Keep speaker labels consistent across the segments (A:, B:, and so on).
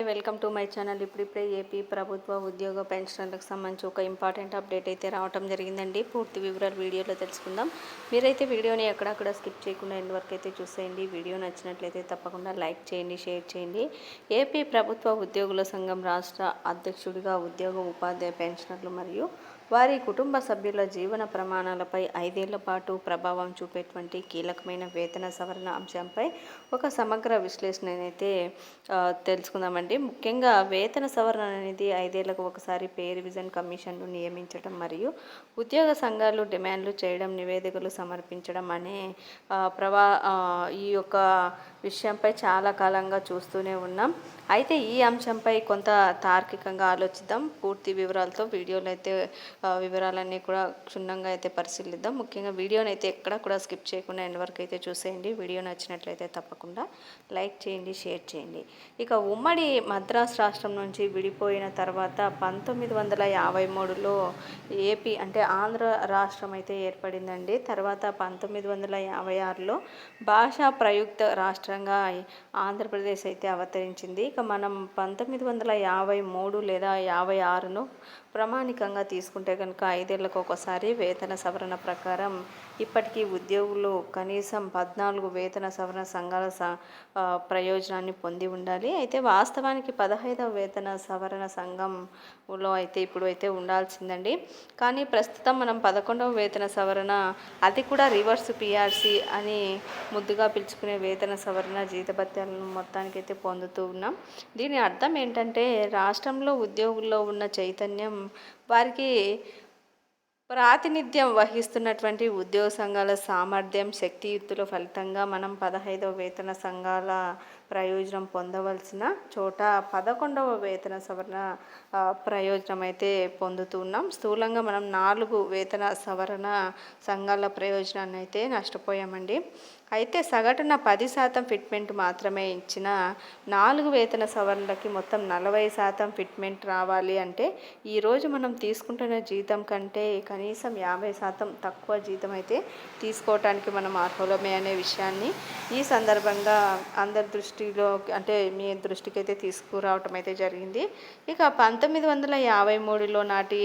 A: Welcome to my channel. ఇప్పుడిప్పుడే AP ప్రభుత్వ ఉద్యోగ పెన్షన్లకు సంబంధించి ఒక ఇంపార్టెంట్ అప్డేట్ అయితే రావటం జరిగిందండి. పూర్తి వివరాలు వీడియోలో తెలుసుకుందాం. మీరైతే వీడియోని ఎక్కడక్కడ స్కిప్ చేయకుండా ఎండ్ వరకు అయితే చూసేయండి. వీడియో నచ్చినట్లయితే తప్పకుండా లైక్ చేయండి షేర్ చేయండి. ఏపీ ప్రభుత్వ ఉద్యోగుల సంఘం రాష్ట్ర అధ్యక్షుడిగా ఉద్యోగ ఉపాధ్యాయ పెన్షనర్లు మరియు వారి కుటుంబ సభ్యుల జీవన ప్రమాణాలపై ఐదేళ్ళ పాటు ప్రభావం చూపేటువంటి కీలకమైన వేతన సవరణ అంశంపై ఒక సమగ్ర విశ్లేషణ అయితే తెలుసుకుందామండి. ముఖ్యంగా వేతన సవరణ అనేది ఐదేళ్ళకు ఒకసారి పే రివిజన్ కమిషన్ను నియమించడం మరియు ఉద్యోగ సంఘాలు డిమాండ్లు చేయడం నివేదికలు సమర్పించడం అనే ప్రవా ఈ యొక్క విషయంపై చాలా కాలంగా చూస్తూనే ఉన్నాం. అయితే ఈ అంశంపై కొంత తార్కికంగా ఆలోచిద్దాం. పూర్తి వివరాలతో వీడియోలు అయితే వివరాలన్నీ కూడా క్షుణ్ణంగా అయితే పరిశీలిద్దాం. ముఖ్యంగా వీడియోని అయితే ఎక్కడ కూడా స్కిప్ చేయకుండా ఎండ్ వరకు అయితే చూసేయండి. వీడియో నచ్చినట్లయితే తప్పకుండా లైక్ చేయండి షేర్ చేయండి. ఇక ఉమ్మడి మద్రాస్ రాష్ట్రం నుంచి విడిపోయిన తర్వాత పంతొమ్మిది వందల యాభై మూడులో ఏపీ అంటే ఆంధ్ర రాష్ట్రం అయితే ఏర్పడిందండి. తర్వాత పంతొమ్మిది వందల యాభై ఆరులో భాషా ప్రయుక్త రాష్ట్రంగా ఆంధ్రప్రదేశ్ అయితే అవతరించింది. ఇక మనం పంతొమ్మిది వందల యాభై మూడు లేదా యాభై ఆరును ప్రామాణికంగా తీసుకుంటే కనుక ఐదేళ్ళకు ఒకసారి వేతన సవరణ ప్రకారం ఇప్పటికీ ఉద్యోగులు కనీసం పద్నాలుగు వేతన సవరణ సంఘాల స ప్రయోజనాన్ని పొంది ఉండాలి. అయితే వాస్తవానికి పదహైదవ వేతన సవరణ సంఘంలో అయితే ఇప్పుడు అయితే ఉండాల్సిందండి. కానీ ప్రస్తుతం మనం పదకొండవ వేతన సవరణ అది కూడా రివర్స్ పిఆర్సి అని ముద్దుగా పిలుచుకునే వేతన సవరణ జీతభత్యాలను మొత్తానికి అయితే పొందుతూ ఉన్నాం. దీని అర్థం ఏంటంటే రాష్ట్రంలో ఉద్యోగుల్లో ఉన్న చైతన్యం వారికి ప్రాతినిధ్యం వహిస్తున్నటువంటి ఉద్యోగ సంఘాల సామర్థ్యం శక్తియుక్తుల ఫలితంగా మనం పదహైదవ వేతన సంఘాల ప్రయోజనం పొందవలసిన చోట పదకొండవ వేతన సవరణ ప్రయోజనం అయితే పొందుతున్నాం స్థూలంగా మనం నాలుగు వేతన సవరణ సంఘాల ప్రయోజనాన్ని అయితే నష్టపోయామండి. అయితే సగటున పది శాతం ఫిట్మెంట్ మాత్రమే ఇచ్చిన నాలుగు వేతన సవరణలకి మొత్తం నలభై శాతం ఫిట్మెంట్ రావాలి అంటే ఈరోజు మనం తీసుకుంటున్న జీతం కంటే కనీసం యాభై శాతం తక్కువ జీతం అయితే తీసుకోవటానికి మనం అర్హులమే అనే విషయాన్ని ఈ సందర్భంగా అందరి దృష్టిలో అంటే మీ దృష్టికి అయితే తీసుకురావటం అయితే జరిగింది. ఇక పంతొమ్మిది వందల యాభై మూడులో నాటి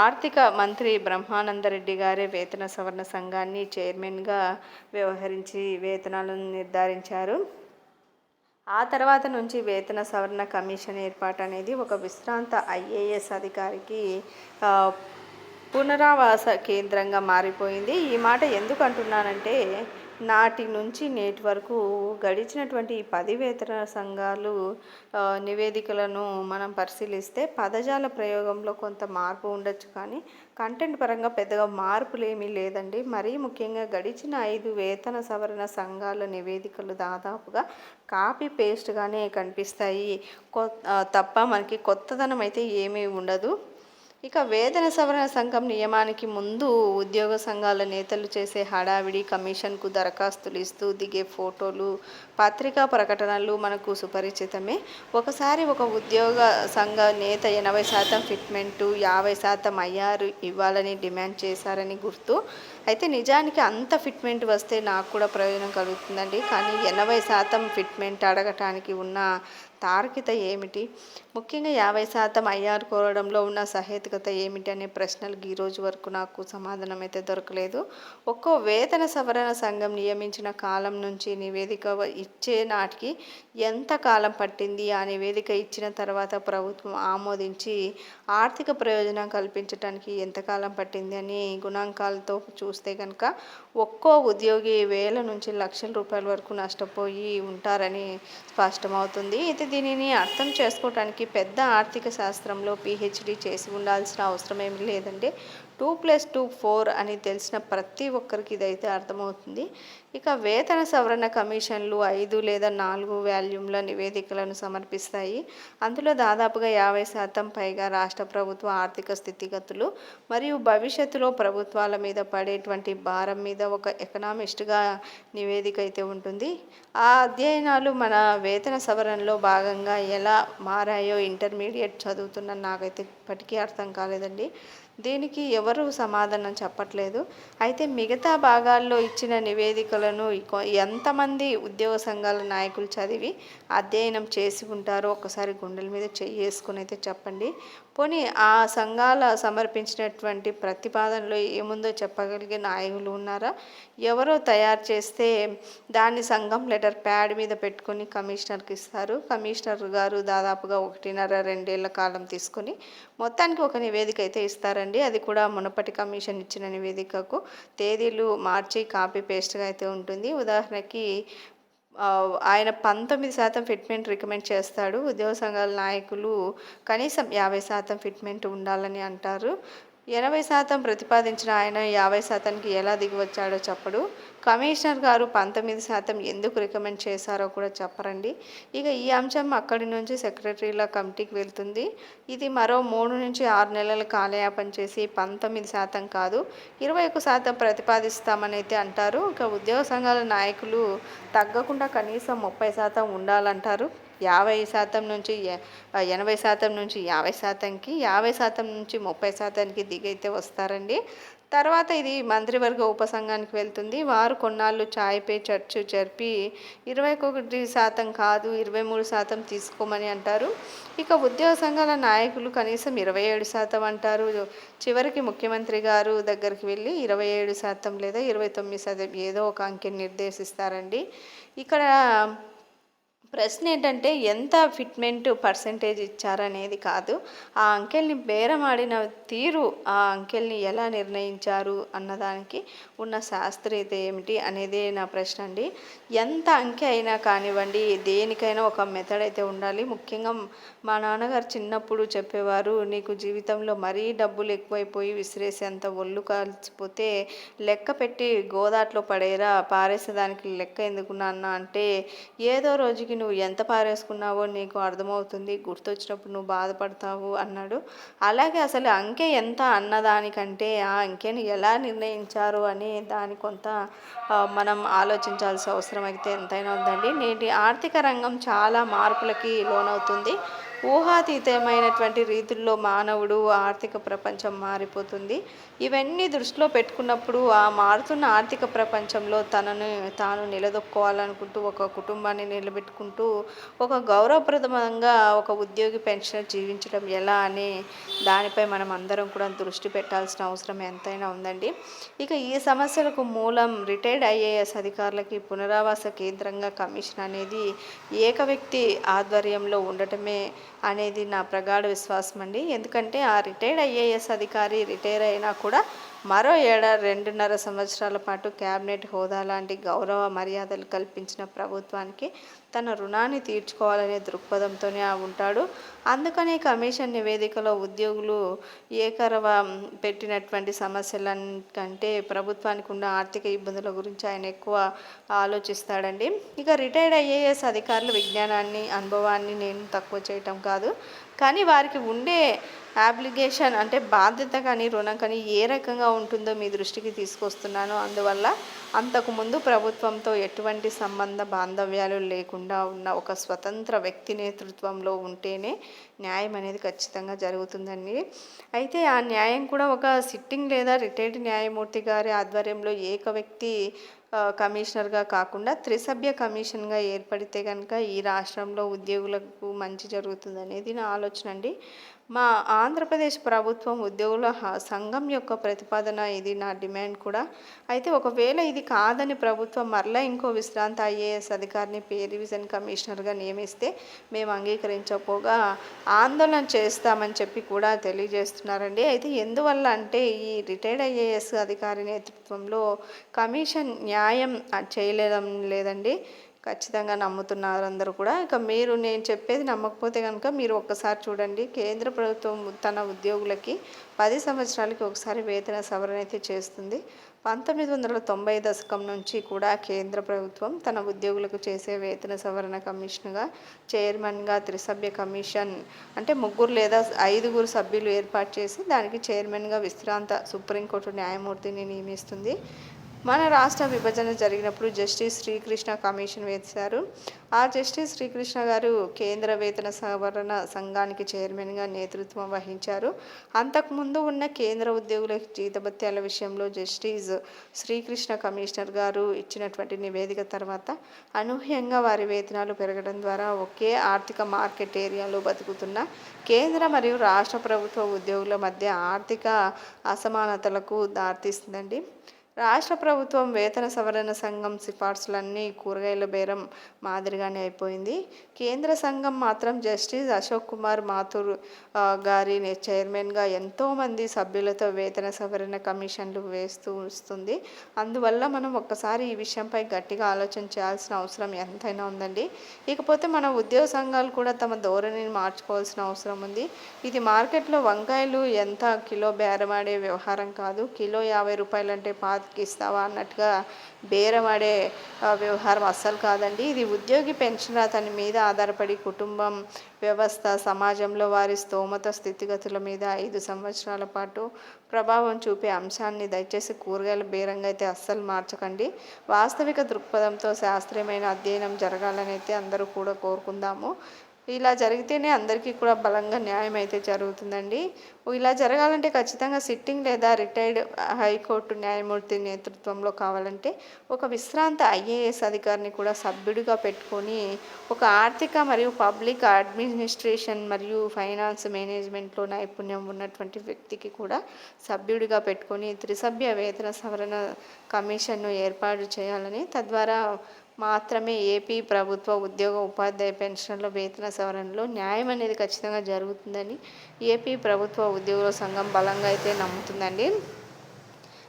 A: ఆర్థిక మంత్రి బ్రహ్మానందరెడ్డి గారే వేతన సవరణ సంఘాన్ని చైర్మన్గా వ్యవహరించి వేతనాలను నిర్ధారించారు. ఆ తర్వాత నుంచి వేతన సవరణ కమిషన్ ఏర్పాటు అనేది ఒక విశ్రాంత ఐఏఎస్ అధికారికి పునరావాస కేంద్రంగా మారిపోయింది. ఈ మాట ఎందుకు అంటున్నానంటే నాటి నుంచి నేటి వరకు గడిచినటువంటి ఈ పది వేతన సంఘాలు నివేదికలను మనం పరిశీలిస్తే పదజాల ప్రయోగంలో కొంత మార్పు ఉండొచ్చు కానీ కంటెంట్ పరంగా పెద్దగా మార్పులు ఏమీ లేదండి. మరీ ముఖ్యంగా గడిచిన ఐదు వేతన సవరణ సంఘాల నివేదికలు దాదాపుగా కాపీ పేస్ట్గానే కనిపిస్తాయి. కొ తప్ప మనకి కొత్తదనం అయితే ఏమీ ఉండదు. ఇక వేతన సవరణ సంఘం నియమానికి ముందు ఉద్యోగ సంఘాల నేతలు చేసే హడావిడి కమిషన్కు దరఖాస్తులు ఇస్తూ దిగే ఫోటోలు పత్రికా ప్రకటనలు మనకు సుపరిచితమే. ఒకసారి ఒక ఉద్యోగ సంఘ నేత ఎనభై శాతం ఫిట్మెంటు యాభై శాతం అయ్యారు ఇవ్వాలని డిమాండ్ చేశారని గుర్తు. అయితే నిజానికి అంత ఫిట్మెంట్ వస్తే నాకు కూడా ప్రయోజనం కలుగుతుందండి. కానీ ఎనభై శాతం ఫిట్మెంట్ అడగటానికి ఉన్న తార్కిత ఏమిటి? ముఖ్యంగా యాభై శాతం ఐఆర్ కోరడంలో ఉన్న సహేతుకత ఏమిటి అనే ప్రశ్నలకు ఈరోజు వరకు నాకు సమాధానం అయితే దొరకలేదు. ఒక్కో వేతన సవరణ సంఘం నియమించిన కాలం నుంచి నివేదిక ఇచ్చే నాటికి ఎంత కాలం పట్టింది? ఆ నివేదిక ఇచ్చిన తర్వాత ప్రభుత్వం ఆమోదించి ఆర్థిక ప్రయోజనం కల్పించడానికి ఎంతకాలం పట్టింది అని గుణాంకాలతో చూస్తే కనుక ఒక్కో ఉద్యోగి వేల నుంచి లక్షల రూపాయల వరకు నష్టపోయి ఉంటారని స్పష్టమవుతుంది. అయితే దీనిని అర్థం చేసుకోవడానికి పెద్ద ఆర్థిక శాస్త్రంలో పిహెచ్డి చేసి ఉండాల్సిన అవసరం ఏమి లేదండి. టూ ప్లస్ టూ ఫోర్ అని తెలిసిన ప్రతి ఒక్కరికి ఇదైతే అర్థమవుతుంది. ఇక వేతన సవరణ కమిషన్లు ఐదు లేదా నాలుగు వాల్యూమ్ల నివేదికలను సమర్పిస్తాయి. అందులో దాదాపుగా యాభై శాతం పైగా రాష్ట్ర ప్రభుత్వ ఆర్థిక స్థితిగతులు మరియు భవిష్యత్తులో ప్రభుత్వాల మీద పడేటువంటి భారం మీద ఒక ఎకనామిస్ట్గా నివేదిక అయితే ఉంటుంది. ఆ అధ్యయనాలు మన వేతన సవరణలో భాగంగా ఎలా మారాయో ఇంటర్మీడియట్ చదువుతున్న నాకైతే ఇప్పటికీ అర్థం కాలేదండి. దీనికి ఎవరు సమాధానం చెప్పట్లేదు. అయితే మిగతా భాగాల్లో ఇచ్చిన నివేదికలను ఎంతమంది ఉద్యోగ సంఘాల నాయకులు చదివి అధ్యయనం చేసి ఉంటారో ఒకసారి గుండెల మీద చేసుకుని అయితే చెప్పండి. పోనీ ఆ సంఘాల సమర్పించినటువంటి ప్రతిపాదనలో ఏముందో చెప్పగలిగే నాయకులు ఉన్నారా? ఎవరో తయారు చేస్తే దాన్ని సంఘం లెటర్ ప్యాడ్ మీద పెట్టుకొని కమిషనర్కి ఇస్తారు. కమిషనర్ గారు దాదాపుగా ఒకటిన్నర రెండేళ్ళ కాలం తీసుకొని మొత్తానికి ఒక నివేదిక అయితే ఇస్తారండి అది కూడా మునపటి కమిషన్ ఇచ్చిన నివేదికకు. తేదీలు మార్చి కాపీ పేస్ట్గా అయితే ఉంటుంది. ఉదాహరణకి ఆయన పంతొమ్మిది శాతం ఫిట్మెంట్ రికమెండ్ చేస్తాడు. ఉద్యోగ సంఘాల నాయకులు కనీసం యాభై శాతం ఫిట్మెంట్ ఉండాలని అంటారు. ఎనభై శాతం ప్రతిపాదించిన ఆయన యాభై శాతానికి ఎలా దిగివచ్చాడో చెప్పడు. కమిషనర్ గారు పంతొమ్మిది శాతం ఎందుకు రికమెండ్ చేశారో కూడా చెప్పరండి. ఇక ఈ అంశం అక్కడి నుంచి సెక్రటరీల కమిటీకి వెళ్తుంది. ఇది మరో మూడు నుంచి ఆరు నెలల కాలయాపన చేసి పంతొమ్మిది శాతం కాదు ఇరవై ఒక శాతం ప్రతిపాదిస్తామని అయితే అంటారు. ఇక ఉద్యోగ సంఘాల నాయకులు తగ్గకుండా కనీసం ముప్పై శాతం ఉండాలంటారు. యాభై శాతం నుంచి ఎనభై శాతం నుంచి యాభై శాతంకి యాభై శాతం నుంచి ముప్పై శాతానికి దిగైతే వస్తారండి. తర్వాత ఇది మంత్రివర్గ ఉపసంఘానికి వెళ్తుంది. వారు కొన్నాళ్ళు ఛాయ్పై చర్చ జరిపి ఇరవై ఒకటి శాతం కాదు ఇరవై మూడు శాతం తీసుకోమని అంటారు. ఇక ఉద్యోగ సంఘాల నాయకులు కనీసం ఇరవై ఏడు శాతం అంటారు. చివరికి ముఖ్యమంత్రి గారు దగ్గరికి వెళ్ళి ఇరవై ఏడు శాతం లేదా ఇరవై తొమ్మిది శాతం ఏదో ఒక అంకెని నిర్దేశిస్తారండి. ఇక్కడ ప్రశ్న ఏంటంటే ఎంత ఫిట్మెంట్ పర్సంటేజ్ ఇచ్చారనేది కాదు. ఆ అంకెల్ని బేరమాడిన తీరు ఆ అంకెల్ని ఎలా నిర్ణయించారు అన్నదానికి ఉన్న శాస్త్రీయత ఏమిటి అనేదే నా ప్రశ్న అండి. ఎంత అంకె అయినా కానివ్వండి దేనికైనా ఒక మెథడ్ అయితే ఉండాలి. ముఖ్యంగా మా నాన్నగారు చిన్నప్పుడు చెప్పేవారు నీకు జీవితంలో మరీ డబ్బులు ఎక్కువైపోయి విసిరేసేంత ఒళ్ళు కాల్చిపోతే లెక్క పెట్టి గోదాట్లో పడేరా పారేసేదానికి లెక్క ఎందుకు నాన్న? అంటే ఏదో రోజుకి నువ్వు ఎంత పారేసుకున్నావో నీకు అర్థమవుతుంది గుర్తొచ్చినప్పుడు నువ్వు బాధపడతావు అన్నాడు. అలాగే అసలు అంకె ఎంత అన్నదానికంటే ఆ అంకెని ఎలా నిర్ణయించారు అని దాని కొంత మనం ఆలోచించాల్సిన అవసరం అయితే ఎంతైనా ఉందండి. నేటి ఆర్థిక రంగం చాలా మార్పులకి లోనవుతుంది. ఊహాతీతమైనటువంటి రీతుల్లో మానవుడు ఆర్థిక ప్రపంచం మారిపోతుంది. ఇవన్నీ దృష్టిలో పెట్టుకున్నప్పుడు ఆ మారుతున్న ఆర్థిక ప్రపంచంలో తనను తాను నిలదొక్కోవాలనుకుంటూ ఒక కుటుంబాన్ని నిలబెట్టుకుంటూ ఒక గౌరవప్రదమంగా ఒక ఉద్యోగి పెన్షన్ జీవించడం ఎలా అని దానిపై మనం అందరం కూడా దృష్టి పెట్టాల్సిన అవసరం ఎంతైనా ఉందండి. ఇక ఈ సమస్యలకు మూలం రిటైర్డ్ ఐఏఎస్ అధికారులకి పునరావాస కేంద్రంగా కమిషన్ అనేది ఏక వ్యక్తి ఆధ్వర్యంలో ఉండటమే అనేది నా ప్రగాఢ విశ్వాసం అండి ఎందుకంటే ఆ రిటైర్డ్ ఐఏఎస్ అధికారి రిటైర్ అయినా కూడా మరో ఏడాది రెండున్నర సంవత్సరాల పాటు క్యాబినెట్ హోదా లాంటి గౌరవ మర్యాదలు కల్పించిన ప్రభుత్వానికి తన రుణాన్ని తీర్చుకోవాలనే దృక్పథంతోనే ఆ ఉంటాడు. అందుకనే కమిషన్ నివేదికలో ఉద్యోగులు ఏకరవ పెట్టినటువంటి సమస్యల కంటే ప్రభుత్వానికి ఉన్న ఆర్థిక ఇబ్బందుల గురించి ఆయన ఎక్కువ ఆలోచిస్తాడండి. ఇక రిటైర్డ్ ఐఏఎస్ అధికారులు విజ్ఞానాన్ని అనుభవాన్ని నేను తక్కువ చేయటం కాదు. కానీ వారికి ఉండే అప్లికేషన్ అంటే బాధ్యత కానీ రుణం కానీ ఏ రకంగా ఉంటుందో మీ దృష్టికి తీసుకొస్తున్నాను. అందువల్ల అంతకుముందు ప్రభుత్వంతో ఎటువంటి సంబంధ బాంధవ్యాలు లేకుండా ఉన్న ఒక స్వతంత్ర వ్యక్తి నేతృత్వంలో ఉంటేనే న్యాయం అనేది ఖచ్చితంగా జరుగుతుందండి. అయితే ఆ న్యాయం కూడా ఒక సిట్టింగ్ లేదా రిటైర్డ్ న్యాయమూర్తి గారి ఆధ్వర్యంలో ఏక వ్యక్తి కమిషనర్గా కాకుండా త్రిసభ్య కమిషన్గా ఏర్పడితే కనుక ఈ రాష్ట్రంలో ఉద్యోగులకు మంచి జరుగుతుంది అనేది నా ఆలోచన అండి. మా ఆంధ్రప్రదేశ్ ప్రభుత్వం ఉద్యోగుల సంఘం యొక్క ప్రతిపాదన ఇది నా డిమాండ్ కూడా. అయితే ఒకవేళ ఇది కాదని ప్రభుత్వం మరలా ఇంకో విశ్రాంత ఐఏఎస్ అధికారిని పే రివిజన్ కమిషనర్గా నియమిస్తే మేము అంగీకరించకపోగా ఆందోళన చేస్తామని చెప్పి కూడా తెలియజేస్తున్నారండి. అయితే ఎందువల్ల అంటే ఈ రిటైర్డ్ ఐఏఎస్ అధికారి నేతృత్వంలో కమిషన్ న్యాయం చేయలేదం లేదండి. ఖచ్చితంగా నమ్ముతున్నారు అందరూ కూడా. ఇక మీరు నేను చెప్పేది నమ్మకపోతే కనుక మీరు ఒక్కసారి చూడండి. కేంద్ర ప్రభుత్వం తన ఉద్యోగులకి పది సంవత్సరాలకి ఒకసారి వేతన సవరణ అయితే చేస్తుంది. పంతొమ్మిది వందల తొంభై దశకం నుంచి కూడా కేంద్ర ప్రభుత్వం తన ఉద్యోగులకు చేసే వేతన సవరణ కమిషన్గా చైర్మన్గా త్రిసభ్య కమిషన్ అంటే ముగ్గురు లేదా ఐదుగురు సభ్యులు ఏర్పాటు చేసి దానికి చైర్మన్గా విశ్రాంత సుప్రీంకోర్టు న్యాయమూర్తిని నియమిస్తుంది. మన రాష్ట్ర విభజన జరిగినప్పుడు జస్టిస్ శ్రీకృష్ణ కమిషన్ వేశారు. ఆ జస్టిస్ శ్రీకృష్ణ గారు కేంద్ర వేతన సవరణ సంఘానికి చైర్మన్గా నేతృత్వం వహించారు. అంతకుముందు ఉన్న కేంద్ర ఉద్యోగుల జీతభత్యాల విషయంలో జస్టిస్ శ్రీకృష్ణ కమిషనర్ గారు ఇచ్చినటువంటి నివేదిక తర్వాత అనూహ్యంగా వారి వేతనాలు పెరగడం ద్వారా ఒకే ఆర్థిక మార్కెట్ ఏరియాలో బతుకుతున్న కేంద్ర మరియు రాష్ట్ర ప్రభుత్వ ఉద్యోగుల మధ్య ఆర్థిక అసమానతలకు దారితీస్తుందండి. రాష్ట్ర ప్రభుత్వం వేతన సవరణ సంఘం సిఫార్సులన్నీ కూరగాయల బేరం మాదిరిగానే అయిపోయింది. కేంద్ర సంఘం మాత్రం జస్టిస్ అశోక్ కుమార్ మాథూర్ గారి గారిని చైర్మన్గా ఎంతోమంది సభ్యులతో వేతన సవరణ కమిషన్లు వేస్తూ వస్తుంది. అందువల్ల మనం ఒక్కసారి ఈ విషయంపై గట్టిగా ఆలోచన చేయాల్సిన అవసరం ఎంతైనా ఉందండి. ఇకపోతే మన ఉద్యోగ సంఘాలు కూడా తమ ధోరణిని మార్చుకోవాల్సిన అవసరం ఉంది. ఇది మార్కెట్లో వంకాయలు ఎంత కిలో బేరమాడే వ్యవహారం కాదు. కిలో యాభై రూపాయలంటే పాత పాతికి ఇస్తావా అన్నట్టుగా బేరమాడే వ్యవహారం అస్సలు కాదండి. ఇది ఉద్యోగి పెన్షన్ అతని మీద ఆధారపడి కుటుంబం వ్యవస్థ సమాజంలో వారి స్తోమత స్థితిగతుల మీద ఐదు సంవత్సరాల పాటు ప్రభావం చూపే అంశాన్ని దయచేసి కూరగాయల బేరంగా అయితే అస్సలు మార్చకండి. వాస్తవిక దృక్పథంతో శాస్త్రీయమైన అధ్యయనం జరగాలని అయితే అందరూ కూడా కోరుకుందాము. ఇలా జరిగితేనే అందరికీ కూడా బలంగా న్యాయం అయితే జరుగుతుందండి. ఇలా జరగాలంటే ఖచ్చితంగా సిట్టింగ్ లేదా రిటైర్డ్ హైకోర్టు న్యాయమూర్తి నేతృత్వంలో కావాలంటే ఒక విశ్రాంత ఐఏఎస్ అధికారిని కూడా సభ్యుడిగా పెట్టుకొని ఒక ఆర్థిక మరియు పబ్లిక్ అడ్మినిస్ట్రేషన్ మరియు ఫైనాన్స్ మేనేజ్మెంట్లో నైపుణ్యం ఉన్నటువంటి వ్యక్తికి కూడా సభ్యుడిగా పెట్టుకొని త్రిసభ్య వేతన సవరణ కమిషన్ను ఏర్పాటు చేయాలని తద్వారా మాత్రమే ఏపీ ప్రభుత్వ ఉద్యోగ ఉపాధ్యాయ పెన్షన్ల వేతన సవరణలో న్యాయం అనేది ఖచ్చితంగా జరుగుతుందని ఏపీ ప్రభుత్వ ఉద్యోగుల సంఘం బలంగా అయితే నమ్ముతుందండి.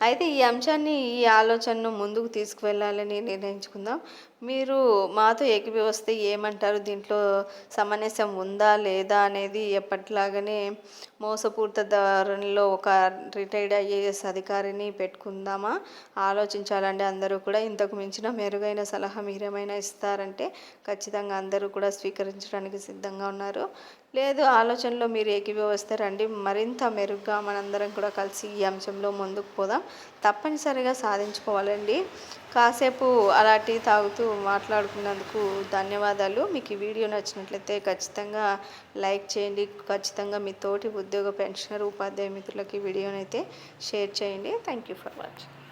A: అయితే ఈ అంశాన్ని ఈ ఆలోచనను ముందుకు తీసుకువెళ్ళాలని నిర్ణయించుకుందాం. మీరు మాతో ఏకీభవిస్తే ఏమంటారు? దీంట్లో సమంజసం ఉందా లేదా అనేది ఎప్పటిలాగానే మోసపూరిత ధోరణిలో ఒక రిటైర్డ్ ఐఏఎస్ అధికారిని పెట్టుకుందామా? ఆలోచించాలండి అందరూ కూడా. ఇంతకు మించిన మెరుగైన సలహా మీరేమైనా ఇస్తారంటే ఖచ్చితంగా అందరూ కూడా స్వీకరించడానికి సిద్ధంగా ఉన్నారు. లేదు ఆలోచనలో మీరు ఏకీభవిస్తే రండి. మరింత మెరుగ్గా మనందరం కూడా కలిసి ఈ అంశంలో ముందుకు పోదాం. తప్పనిసరిగా సాధించుకోవాలండి. కాసేపు అలా టీ తాగుతూ మాట్లాడుకున్నందుకు ధన్యవాదాలు. మీకు ఈ వీడియో నచ్చినట్లయితే ఖచ్చితంగా లైక్ చేయండి. ఖచ్చితంగా మీ తోటి ఉద్యోగ పెన్షనర్ ఉపాధ్యాయ మిత్రులకి వీడియోనైతే షేర్ చేయండి. Thank you for watching